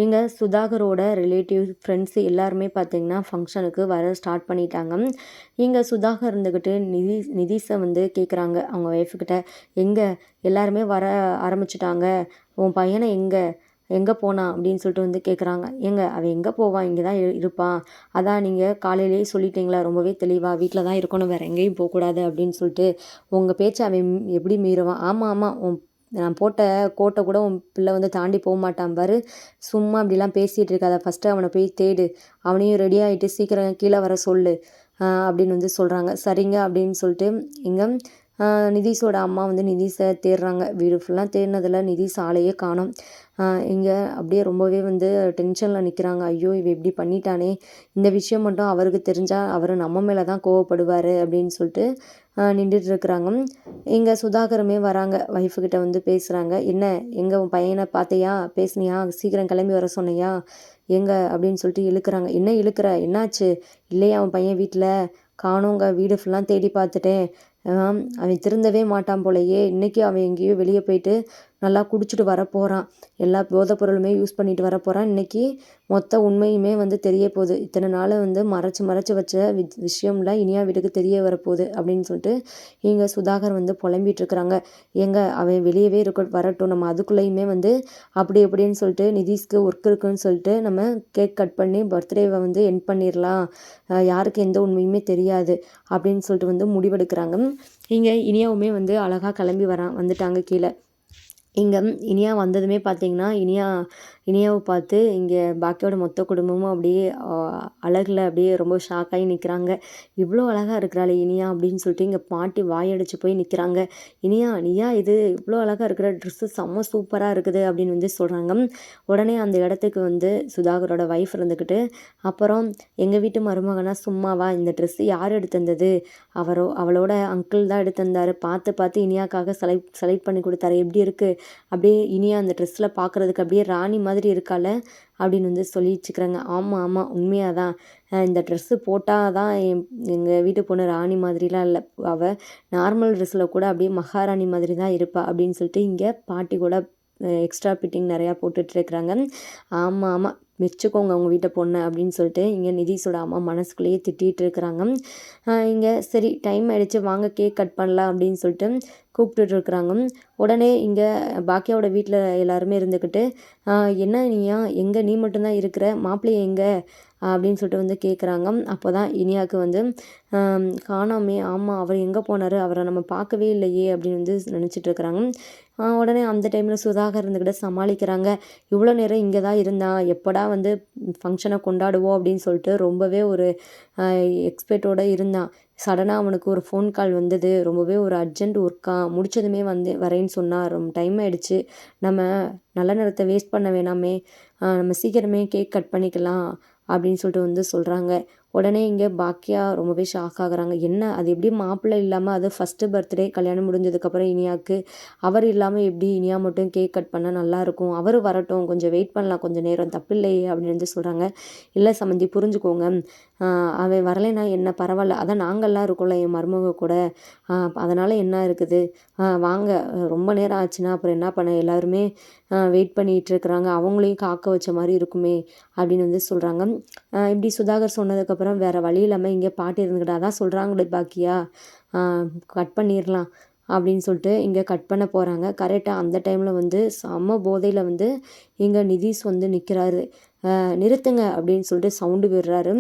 இங்கே சுதாகரோட ரிலேட்டிவ் ஃப்ரெண்ட்ஸு எல்லாருமே பார்த்திங்கன்னா ஃபங்க்ஷனுக்கு வர ஸ்டார்ட் பண்ணிட்டாங்க. இங்கே சுதாகர் இருந்துக்கிட்டு நிதி நிதிஷை வந்து கேட்குறாங்க அவங்க ஒய்ஃபுக்கிட்ட எங்கே? எல்லாருமே வர ஆரம்பிச்சிட்டாங்க. உன் பையனை எங்கே? எங்கே போனா? அப்படின்னு சொல்லிட்டு வந்து கேட்குறாங்க ஏங்க அவள் எங்கே போவான் இங்கே தான் இரு- இருப்பான் அதான் நீங்கள் காலையிலேயே சொல்லிட்டீங்களா? ரொம்பவே தெளிவாக வீட்டில் தான் இருக்கணும். வேறு எங்கேயும் போகக்கூடாது அப்படின்னு சொல்லிட்டு உங்கள் பேச்சை அவன் எப்படி மீறுவான்? ஆமாம் ஆமாம் உன் நான் போட்ட கோட்டை கூட உன் பிள்ளை வந்து தாண்டி போக மாட்டான். பாரு சும்மா அப்படிலாம் பேசிகிட்டு இருக்காத. ஃபஸ்ட்டு அவனை போய் தேடு. அவனையும் ரெடி ஆகிட்டு சீக்கிரம் கீழே வர சொல்லு. அப்படின்னு வந்து சொல்கிறாங்க சரிங்க அப்படின்னு சொல்லிட்டு இங்கே நிதிஷோட அம்மா வந்து நிதிஷை தேடுறாங்க. வீடு ஃபுல்லாக தேடினதில் நிதிஷ் ஆளையே காணும். இங்கே அப்படியே ரொம்பவே வந்து டென்ஷனில் நிற்கிறாங்க ஐயோ இவ இப்படி பண்ணிட்டானே. இந்த விஷயம் மட்டும் அவருக்கு தெரிஞ்சால் அவர் நம்ம மேலே தான் கோவப்படுவார் அப்படின்னு சொல்லிட்டு நின்றுட்டு இருக்கிறாங்க. இங்கே சுதாகரமே வராங்க. ஒய்ஃபுக்கிட்ட வந்து பேசுகிறாங்க என்ன எங்கள் உன் பையனை பார்த்தியா? பேசுனியா? சீக்கிரம் கிளம்பி வர சொன்னையா? எங்க? அப்படின்னு சொல்லிட்டு இழுக்கிறாங்க. என்ன இழுக்கிற? என்னாச்சு? இல்லையா அவன் பையன் வீட்டில் காணோங்க வீடு ஃபுல்லாக தேடி பார்த்துட்டேன். அவன் திருந்தவே மாட்டான் போலயே. இன்றைக்கி அவன் எங்கேயோ வெளியே போயிட்டு நல்லா குடிச்சிட்டு வரப்போகிறான் எல்லா போதைப் பொருளுமே யூஸ் பண்ணிட்டு வர போகிறான் மொத்த உண்மையுமே வந்து தெரிய போகுது. இத்தனை நாள் வந்து மறைச்சு மறைச்சு வச்ச வி- விஷயம்ல இனியா வீட்டுக்கு தெரிய வரப்போகுது அப்படின்னு சொல்லிட்டு இங்கே சுதாகர் வந்து புலம்பிட்டு இருக்கிறாங்க. ஏங்க அவன் வெளியவே இருக்க வரட்டும். நம்ம அதுக்குள்ளேயுமே வந்து அப்படி எப்படின்னு சொல்லிட்டு நிதிஷ்க்கு ஒர்க் இருக்குன்னு சொல்லிட்டு நம்ம கேக் கட் பண்ணி பர்த்டேவை வந்து என் பண்ணிடலாம் யாருக்கு எந்த உண்மையுமே தெரியாது அப்படின்னு சொல்லிட்டு வந்து முடிவெடுக்கிறாங்க. இங்கே இனியாவுமே வந்து அழகாக கிளம்பி வரான் வந்துட்டாங்க கீழே. இங்கே இனியா வந்ததுமே பார்த்தீங்கன்னா இனியா இனியாவை பார்த்து இங்கே பாக்கியோட மொத்த குடும்பமும் அப்படியே அழகில் அப்படியே ரொம்ப ஷாக்காகி நிற்கிறாங்க இவ்வளோ அழகாக இருக்கிறாளே இனியா அப்படின்னு சொல்லிட்டு இங்கே பாட்டி வாயடிச்சு போய் நிற்கிறாங்க இனியா நீயா இது இவ்வளோ அழகாக இருக்கிற ட்ரெஸ்ஸு செம்ம சூப்பராக இருக்குது அப்படின்னு வந்து சொல்கிறாங்க உடனே அந்த இடத்துக்கு வந்து சுதாகரோட ஒய்ஃப் இருந்துக்கிட்டு அப்புறம் எங்கள் வீட்டு மருமகனா சும்மாவா? இந்த ட்ரெஸ்ஸு யார் எடுத்திருந்தது? அவரோ அவளோட அங்கிள் தான் எடுத்திருந்தார். பார்த்து பார்த்து இனியாக்காக செலக்ட் செலக்ட் பண்ணி கொடுத்தாரு. எப்படி இருக்குது அப்படியே இனியா அந்த ட்ரெஸ்ஸில் பார்க்குறதுக்கு அப்படியே ராணி மாதிரி இருக்கால அப்படின்னு வந்து சொல்லிச்சுக்கிறாங்க ஆமாம் ஆமாம் உண்மையாக தான் இந்த ட்ரெஸ்ஸு போட்டால் தான் என் எங்கள் வீட்டு பொண்ணு ராணி மாதிரிலாம் இல்லை. அவள் நார்மல் ட்ரெஸ்ஸில் கூட அப்படியே மகாராணி மாதிரி தான் இருப்பாள் அப்படின்னு சொல்லிட்டு இங்கே பாட்டி கூட எக்ஸ்ட்ரா ஃபிட்டிங் நிறையா போட்டுட்ருக்குறாங்க ஆமாம் ஆமாம் மெச்சுக்கோங்க உங்கள் வீட்டை பொண்ணு அப்படின்னு சொல்லிட்டு இங்கே நிதிஷோட அம்மா மனசுக்குள்ளேயே திட்டிகிட்டு இருக்கிறாங்க. இங்கே சரி டைம் ஆகிடுச்சு வாங்க கேக் கட் பண்ணலாம் அப்படின்னு சொல்லிட்டு கூப்பிட்டுட்டு இருக்கிறாங்க. உடனே இங்கே பாக்கியாவோட வீட்டில் எல்லாருமே இருந்துக்கிட்டு என்ன நீயா? எங்கே நீ மட்டும்தான் இருக்கிற? மாப்பிள்ளைய எங்கே? அப்படின்னு சொல்லிட்டு வந்து கேட்குறாங்க அப்போ தான் இனியாவுக்கு வந்து காணாமே ஆமாம் அவர் எங்கே போனார்? அவரை நம்ம பார்க்கவே இல்லையே அப்படின்னு வந்து நினச்சிட்டு இருக்கிறாங்க. உடனே அந்த டைமில் சுதாகர் இருந்துக்கிட்ட சமாளிக்கிறாங்க. இவ்வளோ நேரம் இங்கே தான் இருந்தான் எப்படா வந்து ஃபங்க்ஷனை கொண்டாடுவோம்? அப்படின்னு சொல்லிட்டு ரொம்பவே ஒரு எக்ஸ்பெக்டோடு இருந்தான் சடனாக அவனுக்கு ஒரு ஃபோன் கால் வந்தது. ரொம்பவே ஒரு அர்ஜென்ட் ஒர்க்காக முடிச்சதுமே வந்து வரேன்னு சொன்னார் ரொம்ப டைம் ஆகிடுச்சு நம்ம நல்ல நேரத்தை வேஸ்ட் பண்ண வேணாமே. நம்ம சீக்கிரமே கேக் கட் பண்ணிக்கலாம். அப்படின்னு சொல்லிட்டு வந்து சொல்கிறாங்க உடனே இங்கே பாக்கியா ரொம்பவே ஷாக் ஆகுறாங்க. என்ன? அது எப்படி மாப்பிள்ளை இல்லாமல் அது ஃபஸ்ட்டு பர்த்டே கல்யாணம் முடிஞ்சதுக்கப்புறம் இனியாவுக்கு அவர் இல்லாமல் எப்படி இனியா மட்டும் கேக் கட் பண்ணால் நல்லாயிருக்கும் அவர் வரட்டும் கொஞ்சம் வெயிட் பண்ணலாம் கொஞ்சம் நேரம். தப்பில்லையே அப்படின்னு வந்து சொல்கிறாங்க இல்லை சம்மந்தி புரிஞ்சுக்கோங்க. அவன் வரலைன்னா என்ன? பரவாயில்ல. அதான் நாங்கள்லாம் இருக்கோம்ல என் மருமக கூட. அதனால் என்ன இருக்குது? வாங்க. ரொம்ப நேரம் ஆச்சுன்னா அப்புறம் என்ன பண்ண? எல்லாருமே வெயிட் பண்ணிகிட்டு இருக்கிறாங்க. அவங்களையும் காக்க வச்ச மாதிரி இருக்குமே அப்படின்னு வந்து சொல்கிறாங்க இப்படி சுதாகர் சொன்னதுக்கப்புறம் வேறு வழி இல்லாமல் இங்கே பாட்டி இருந்துக்கிட்டா அதான் சொல்கிறாங்களே பாக்கியா. கட் பண்ணிடலாம் அப்படின்னு சொல்லிட்டு இங்கே கட் பண்ண போகிறாங்க கரெக்டாக அந்த டைமில் வந்து செம்ம போதையில் வந்து இங்கே நிதிஷ் வந்து நிற்கிறாரு நிறுத்துங்க அப்படின்னு சொல்லிட்டு சவுண்டு விடுறாரு.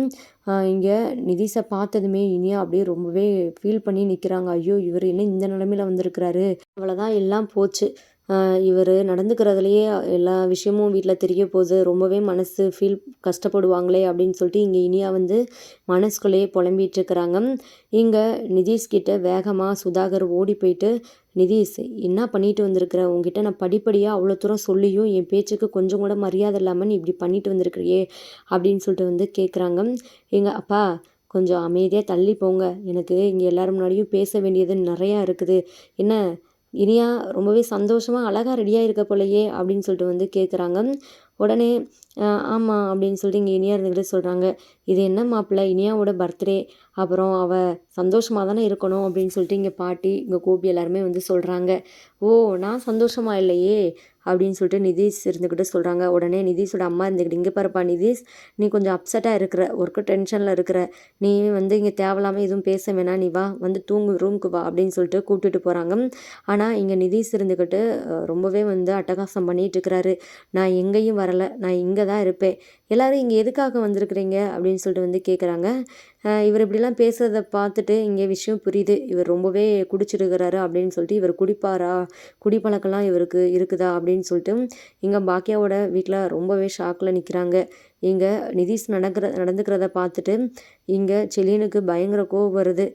இங்கே நிதிஷை பார்த்ததுமே இனியா அப்படியே ரொம்பவே ஃபீல் பண்ணி நிற்கிறாங்க ஐயோ இவர் என்ன இந்த நிலமையில வந்திருக்கிறாரு? அவ்வளோதான் எல்லாம் போச்சு. இவர் நடந்துக்கிறதுலையே எல்லா விஷயமும் வீட்டில் தெரிய போகுது ரொம்பவே மனசு ஃபீல் கஷ்டப்படுவாங்களே அப்படின்னு சொல்லிட்டு இங்கே இனியா வந்து மனசுக்குள்ளேயே புலம்பிகிட்டு இருக்கிறாங்க இங்கே நிதிஷ்கிட்ட வேகமாக சுதாகர் ஓடி போயிட்டு நிதிஷ் என்ன பண்ணிட்டு வந்திருக்கிற? உங்ககிட்ட நான் படிப்படியாக அவ்வளோ தூரம் சொல்லியும் என் பேச்சுக்கு கொஞ்சம் கூட மரியாதை இல்லாமல் நீ இப்படி பண்ணிட்டு வந்திருக்கிறியே? அப்படின்னு சொல்லிட்டு வந்து கேட்குறாங்க எங்கள் அப்பா கொஞ்சம் அமைதியாக தள்ளி போங்க. எனக்கு இங்கே எல்லோரும் முன்னாடியும் பேச வேண்டியது நிறையா இருக்குது. என்ன இனியா ரொம்பவே சந்தோஷமாக அழகாக ரெடியாக இருக்க போலையே அப்படின்னு சொல்லிட்டு வந்து கேட்குறாங்க உடனே ஆமாம் அப்படின்னு சொல்லிட்டு இங்கே இனியா இருந்துக்கிட்டு சொல்கிறாங்க இது என்ன மாப்பிள்ளை இனியாவோட பர்த்டே. அப்புறம் அவள் சந்தோஷமாக தானே இருக்கணும் அப்படின்னு சொல்லிட்டு இங்கே பாட்டி இங்கே கோபி எல்லாருமே வந்து சொல்கிறாங்க ஓ நான் சந்தோஷமாக இல்லையே அப்படின்னு சொல்லிட்டு நிதிஷ் இருந்துக்கிட்டு சொல்கிறாங்க உடனே நிதிஷோட அம்மா இருந்துக்கிட்டு இங்கே பாருப்பா நிதிஷ் நீ கொஞ்சம் அப்செட்டாக இருக்கிற ஒர்க்கு டென்ஷனில் இருக்கிற. நீ வந்து இங்கே தேவையில்லாமல் எதுவும் பேச வேணாம் நீ வா வந்து தூங்கு ரூமுக்கு வா அப்படின்னு சொல்லிட்டு கூப்பிட்டுட்டு போகிறாங்க ஆனால் இங்கே நிதிஷ் இருந்துக்கிட்டு ரொம்பவே வந்து அட்டகாசம் பண்ணிகிட்டு இருக்கிறாரு. நான் எங்கேயும் வரலை. நான் இங்கே தான் இருப்பேன். எல்லோரும் இங்கே எதுக்காக வந்திருக்கிறீங்க? அப்படின்னு சொல்லிட்டு வந்து கேட்குறாங்க இவர் இப்படிலாம் பேசுகிறத பார்த்துட்டு இங்கே விஷயம் புரியுது. இவர் ரொம்பவே குடிச்சிருக்கிறாரு அப்படின்னு சொல்லிட்டு இவர் குடிப்பாரா? குடிப்பழக்கம்லாம் இவருக்கு இருக்குதா? அப்படின்னு சொல்லிட்டு இங்கே பாக்கியாவோட வீட்டில் ரொம்பவே ஷாக்கில் நிற்கிறாங்க இங்கே நிதிஷ் நடக்கிற நடந்துக்கிறத பார்த்துட்டு இங்கே செலியனுக்கு பயங்கர கோவம் வருது.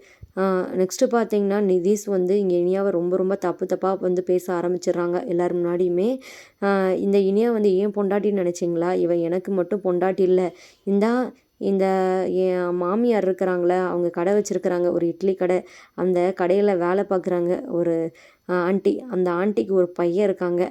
நெக்ஸ்ட்டு பார்த்தீங்கன்னா நிதிஷ் வந்து இங்கே இனியாவை ரொம்ப ரொம்ப தப்பு தப்பாக வந்து பேச ஆரம்பிச்சிடுறாங்க எல்லோரும் முன்னாடியுமே. இந்த இனியா வந்து ஏன் பொண்டாட்டின்னு நினச்சிங்களா? இவன் எனக்கு மட்டும் பொண்டாட்டி இல்லை. இந்தா இந்த என் மாமியார் இருக்கிறாங்களே அவங்க கடை வச்சுருக்குறாங்க ஒரு இட்லி கடை. அந்த கடையில் வேலை பார்க்குறாங்க ஒரு ஆண்டி அந்த ஆண்டிக்கு ஒரு பையன் இருக்காங்க.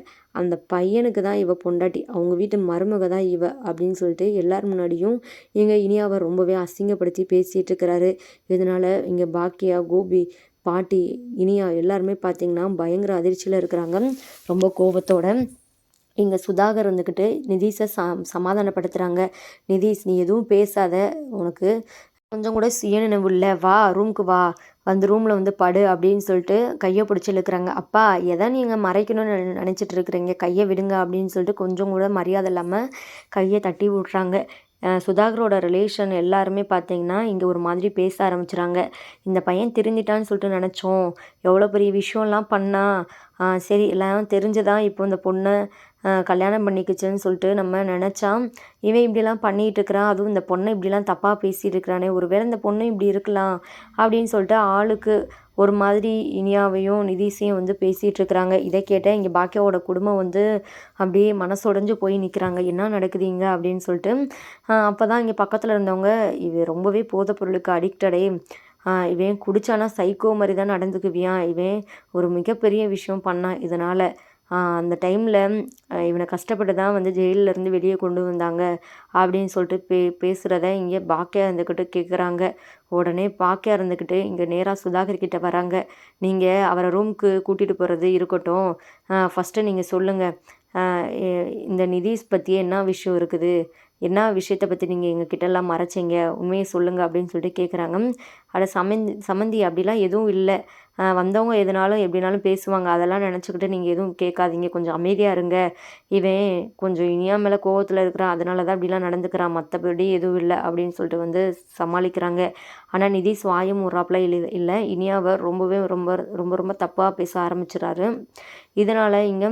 அந்த பையனுக்கு தான் இவ பொண்டாட்டி. அவங்க வீட்டு மருமக தான் இவ அப்படின்னு சொல்லிட்டு எல்லார் முன்னாடியும் இங்கே இனியாவை ரொம்பவே அசிங்கப்படுத்தி பேசிகிட்டு இருக்கிறாரு. இதனால் இங்கே பாக்கியா கோபி பாட்டி இனியா எல்லாருமே பார்த்திங்கன்னா பயங்கர அதிர்ச்சியில் இருக்கிறாங்க. ரொம்ப கோபத்தோட இங்கே சுதாகர் வந்துக்கிட்டு நிதிஷை ச சமாதானப்படுத்துகிறாங்க நிதிஷ் நீ எதுவும் பேசாத. உனக்கு கொஞ்சம் கூட சுயநினைவு இல்லை. வா ரூமுக்கு வா. அந்த ரூமில் வந்து படு அப்படின்னு சொல்லிட்டு கையை பிடிச்சி இழுக்கிறாங்க. அப்பா எதை நீங்கள் மறைக்கணும்னு நினச்சிட்டு இருக்கிறீங்க? கையை விடுங்க அப்படின்னு சொல்லிட்டு கொஞ்சம் கூட மரியாதை இல்லாமல் கையை தட்டி விட்றாங்க. சுதாகரோட ரிலேஷன் எல்லாருமே பார்த்தீங்கன்னா இங்கே ஒரு மாதிரி பேச ஆரம்பிச்சுறாங்க. இந்த பையன் திருந்திட்டான்னு சொல்லிட்டு நினச்சோம். எவ்வளோ பெரிய விஷயம்லாம் பண்ணா? சரி எல்லாம் தெரிஞ்சுதான் இப்போ இந்த பொண்ணை கல்யாணம் பண்ணிக்கிச்சுன்னு சொல்லிட்டு நம்ம நினச்சா இவன் இப்படிலாம் பண்ணிகிட்டு இருக்கிறான் அதுவும் இந்த பொண்ணை இப்படிலாம் தப்பாக பேசிகிட்டு இருக்கிறானே ஒருவேளை இந்த பொண்ணு இப்படி இருக்கலாம் அப்படின்னு சொல்லிட்டு ஆளுக்கு ஒரு மாதிரி இனியாவையும் நிதிஷையும் வந்து பேசிகிட்டு இருக்கிறாங்க இதை கேட்டால் இங்கே பாக்கியாவோட குடும்பம் வந்து அப்படியே மனசுடைஞ்சு போய் நிற்கிறாங்க என்ன நடக்குதுங்க அப்படின்னு சொல்லிட்டு அப்போ தான் இங்கே பக்கத்தில் இருந்தவங்க இது ரொம்பவே போதை பொருளுக்கு அடிக்டடே இவன் குடிச்சானா சைக்கோ மாதிரி தான் நடந்துக்குவியான் இவன் ஒரு மிகப்பெரிய விஷயம் பண்ணான். இதனால் அந்த டைமில் இவனை கஷ்டப்பட்டு தான் வந்து ஜெயிலிருந்து வெளியே கொண்டு வந்தாங்க அப்படின்னு சொல்லிட்டு பே பேசுகிறத இங்கே பாக்கியா இருந்துக்கிட்டு கேட்குறாங்க உடனே பாக்கியா இருந்துக்கிட்டு இங்கே நேராக சுதாகர் கிட்டே வராங்க. நீங்கள் அவரை ரூமுக்கு கூட்டிகிட்டு போகிறது இருக்கட்டும். ஃபஸ்ட்டு நீங்கள் சொல்லுங்கள் இந்த நிதிஷ் பற்றி என்ன விஷயம் இருக்குது? என்ன விஷயத்தை பற்றி நீங்கள் எங்கள் கிட்டலாம் மறைச்சிங்க? உண்மையை சொல்லுங்கள் அப்படின்னு சொல்லிட்டு கேட்குறாங்க அட சமந்தி சமந்தி அப்படிலாம் எதுவும் இல்லை. வந்தவங்க எதுனாலும் எப்படினாலும் பேசுவாங்க. அதெல்லாம் நினச்சிக்கிட்டு நீங்கள் எதுவும் கேட்காதீங்க. கொஞ்சம் அமைதியாக இருங்க. இவன் கொஞ்சம் இனியா மேலே கோவத்தில் இருக்கிறான். அதனால தான் அப்படிலாம் நடந்துக்கிறான். மற்றபடி எதுவும் இல்லை அப்படின்னு சொல்லிட்டு வந்து சமாளிக்கிறாங்க. ஆனால் நிதிஷ் வாயும் உறாப்பில் இல்லை இல்லை. இனியாவை ரொம்பவே ரொம்ப ரொம்ப ரொம்ப தப்பாக பேச ஆரம்பிச்சிடாரு இதனால் இங்கே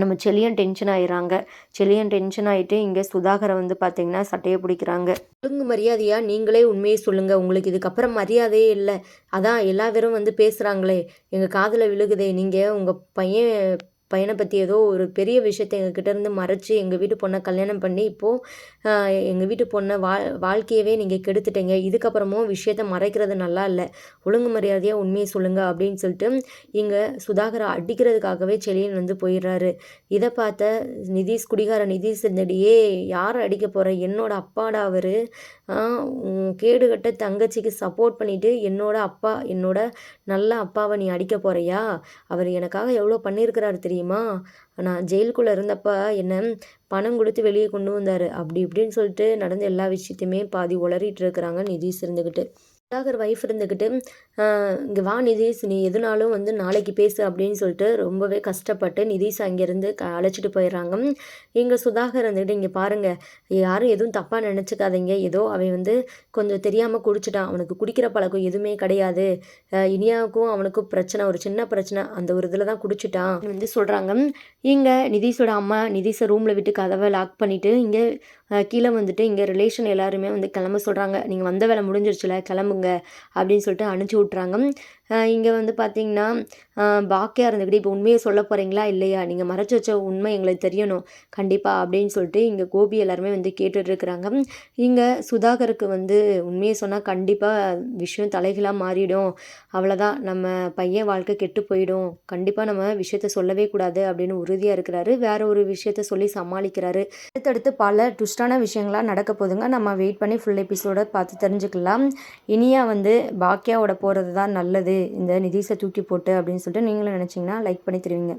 நம்ம செலியன் டென்ஷன் ஆயிடுறாங்க செலியன் டென்ஷன் ஆகிட்டு இங்கே சுதாகரை வந்து பார்த்தீங்கன்னா சட்டையை பிடிக்கிறாங்க. ஒழுங்கு மரியாதையாக நீங்களே உண்மையை சொல்லுங்கள் உங்களுக்கு இதுக்கப்புறம் மரியாதையே இல்லை. அதான் எல்லா பேரும் வந்து பேசுகிறாங்களே எங்கள் காதில் விழுகுதே. நீங்கள் உங்கள் பையன் பையனை பற்றி ஏதோ ஒரு பெரிய விஷயத்தை எங்ககிட்ட இருந்து மறைச்சி எங்கள் வீட்டு பொண்ணை கல்யாணம் பண்ணி இப்போது எங்கள் வீட்டு பொண்ணை வா வாழ்க்கையவே நீங்கள் கெடுத்துட்டீங்க. இதுக்கப்புறமும் விஷயத்த மறைக்கிறது நல்லா இல்லை. ஒழுங்கு மரியாதையாக உண்மையை சொல்லுங்கள் அப்படின்னு சொல்லிட்டு இங்கே சுதாகரை அடிக்கிறதுக்காகவே செலியன் வந்து போயிடுறாரு. இதை பார்த்த நிதிஷ் குடிகார நிதிஷ் இருந்தடியே யார் அடிக்க போகிற என்னோட அப்பாடா அவர். கேடுகட்ட தங்கச்சிக்கு சப்போர்ட் பண்ணிவிட்டு என்னோட அப்பா என்னோட நல்ல அப்பாவை நீ அடிக்க போகிறையா அவர் எனக்காக எவ்வளோ பண்ணியிருக்கிறாரு தெரியுமா? நான் ஜெயிலுக்குள்ளே இருந்தப்போ என்னை பணம் கொடுத்து வெளியே கொண்டு வந்தார். அப்படி இப்படின்னு சொல்லிட்டு நடந்த எல்லா விஷயத்தையுமே பாதி உளறிட்டு இருக்கிறாங்க நிதிஷ் இருந்துக்கிட்டு சுதாகர் ஒய்ஃப் இருந்துக்கிட்டு இங்கே வா நிதீஷ் நீ எதுனாலும் வந்து நாளைக்கு பேசு அப்படின்னு சொல்லிட்டு ரொம்பவே கஷ்டப்பட்டு நிதீஷ் அங்கேருந்து க அழைச்சிட்டு போயிடுறாங்க. இங்கே சுதாகர் வந்துக்கிட்டு இங்கே பாருங்கள் யாரும் எதுவும் தப்பாக நினச்சிக்காதீங்க. ஏதோ அவன் வந்து கொஞ்சம் தெரியாமல் குடிச்சிட்டான். அவனுக்கு குடிக்கிற பழக்கம் எதுவுமே கிடையாது. இனியாவுக்கும் அவனுக்கும் பிரச்சனை ஒரு சின்ன பிரச்சனை. அந்த ஒரு இதில் தான் குடிச்சிட்டான். வந்து சொல்கிறாங்க இங்கே நிதீஷோட அம்மா நிதீஷை ரூமில் விட்டு கதவை லாக் பண்ணிவிட்டு இங்கே கீழே வந்துட்டு இங்கே ரிலேஷன் எல்லாருமே வந்து கிளம்ப சொல்கிறாங்க நீங்கள் வந்த வேலை முடிஞ்சிருச்சுல அனுப்புங்க அப்படின்னு சொல்லிட்டு அனுப்பிச்சி விட்றாங்க இங்கே வந்து பார்த்தீங்கன்னா பாக்கியா இருந்துக்கிட்டு இப்போ உண்மையை சொல்ல போகிறீங்களா இல்லையா? நீங்கள் மறைச்சி வச்ச உண்மை எங்களுக்கு தெரியணும். கண்டிப்பாக அப்படின்னு சொல்லிட்டு இங்கே கோபி எல்லாருமே வந்து கேட்டுட்ருக்குறாங்க இங்கே சுதாகருக்கு வந்து உண்மையை சொன்னால் கண்டிப்பாக விஷயம் தலைகளாக மாறிடும். அவ்வளோதான் நம்ம பையன் வாழ்க்கை கெட்டு போயிடும். கண்டிப்பாக நம்ம விஷயத்த சொல்லவே கூடாது அப்படின்னு உறுதியாக இருக்கிறாரு. வேற ஒரு விஷயத்த சொல்லி சமாளிக்கிறாரு. அடுத்தடுத்து பல ட்விஸ்டான விஷயங்களாக நடக்க போதுங்க நம்ம வெயிட் பண்ணி ஃபுல் எபிசோட பார்த்து தெரிஞ்சுக்கலாம். இனியா வந்து பாக்கியாவோட போகிறது தான் நல்லது. இந்த நிதிஷை தூக்கி போட்டு அப்படின்னு சொல்லிட்டு நீங்களும் நினச்சிங்கன்னா லைக் பண்ணி தருவீங்க.